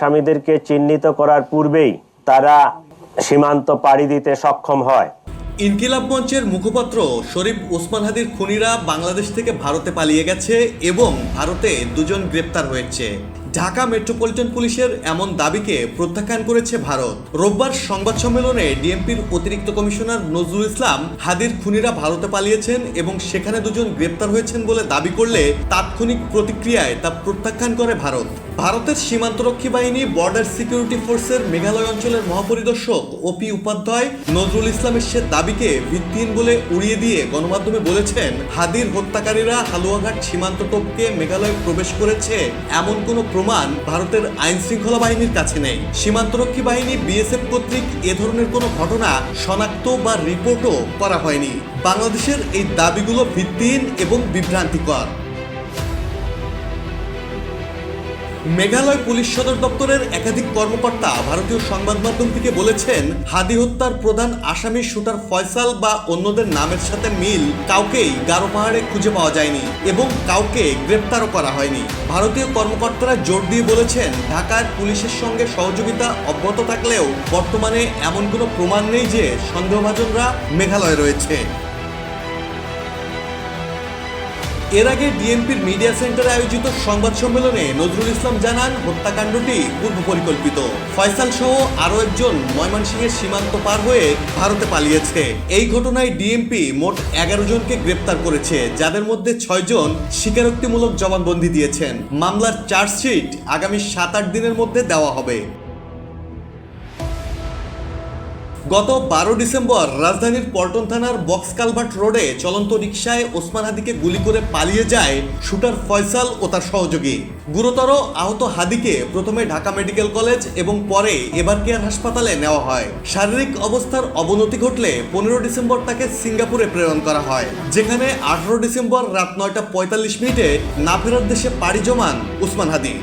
আসামিদেরকে চিহ্নিত করার পূর্বেই তারা সীমান্ত পাড়ি দিতে সক্ষম হয়। ইনকিলাব মঞ্চের মুখপাত্র শরীফ ওসমান হাদির খুনিরা বাংলাদেশ থেকে ভারতে পালিয়ে গেছে এবং ভারতে দুজন গ্রেপ্তার হয়েছে। ঢাকা মেট্রোপলিটন পুলিশের এমন দাবিকে প্রত্যাখ্যান করেছে ভারত। রোববার সংবাদ সম্মেলনে ডিএমপির অতিরিক্ত কমিশনার নজরুল ইসলাম হাদির খুনিরা ভারতে পালিয়েছেন এবং সেখানে দুজন গ্রেপ্তার হয়েছেন বলে দাবি করলে তাৎক্ষণিক প্রতিক্রিয়ায় তা প্রত্যাখ্যান করে ভারত। ভারতের সীমান্তরক্ষী বাহিনী বর্ডার সিকিউরিটি ফোর্সের মেঘালয় অঞ্চলের মহাপরিদর্শক ওপি উপাধ্যায় নজরুল ইসলামের সে দাবিকে ভিত্তিহীন বলে উড়িয়ে দিয়ে গণমাধ্যমে বলেছেন, হাদির হত্যাকারীরা হালুয়াঘাট সীমান্ত টপকে মেঘালয়ে প্রবেশ করেছে। এমন কোনো প্রমাণ ভারতের আইন শৃঙ্খলা বাহিনীর কাছে নেই। সীমান্তরক্ষী বাহিনী বিএসএফ কর্তৃক এ ধরনের কোনো ঘটনা শনাক্ত বা রিপোর্টও করা হয়নি। বাংলাদেশের এই দাবিগুলো ভিত্তিহীন এবং বিভ্রান্তিকর। মেঘালয় পুলিশ সদর দপ্তরের একাধিক কর্মকর্তা ভারতীয় সংবাদ মাধ্যম থেকে বলেছেন, হাদি হত্যার প্রধান আসামি শুটার ফয়সাল বা অন্যদের নামের সাথে মিল কাউকেই গারো পাহাড়ে খুঁজে পাওয়া যায়নি এবং কাউকে গ্রেপ্তারও করা হয়নি। ভারতীয় কর্মকর্তারা জোর দিয়ে বলেছেন ঢাকার পুলিশের সঙ্গে সহযোগিতা অব্যাহত থাকলেও বর্তমানে এমন কোনো প্রমাণ নেই যে সন্দেহভাজনরা মেঘালয়ে রয়েছে। এর আগে ডিএমপির মিডিয়া সেন্টারে আয়োজিত সংবাদ সম্মেলনে নজরুল ইসলাম জানান, হত্যাকাণ্ডটি পূর্ব পরিকল্পিত। ফয়সাল সহ আরও একজন ময়মনসিংহের সীমান্ত পার হয়ে ভারতে পালিয়েছে। এই ঘটনায় ডিএমপি মোট এগারো জনকে গ্রেপ্তার করেছে, যাদের মধ্যে ছয়জন স্বীকারোক্তিমূলক জবানবন্দি দিয়েছেন। মামলার চার্জশিট আগামী সাত আট দিনের মধ্যে দেওয়া হবে। গত বারো ডিসেম্বর রাজধানীর পল্টন থানার বক্স কালভার্ট রোডে চলন্ত রিকশায় ওসমান হাদিকে গুলি করে পালিয়ে যায় শুটার ফয়সাল ও তার সহযোগী। গুরুতর আহত হাদিকে প্রথমে ঢাকা মেডিকেল কলেজ এবং পরে এবার কেয়ার হাসপাতালে নেওয়া হয়। শারীরিক অবস্থার অবনতি ঘটলে পনেরো ডিসেম্বর তাকে সিঙ্গাপুরে প্রেরণ করা হয়। যেখানে আঠারো ডিসেম্বর রাত নয়টা পঁয়তাল্লিশ মিনিটে না ফেরার দেশে পাড়ি জমান ওসমান হাদি।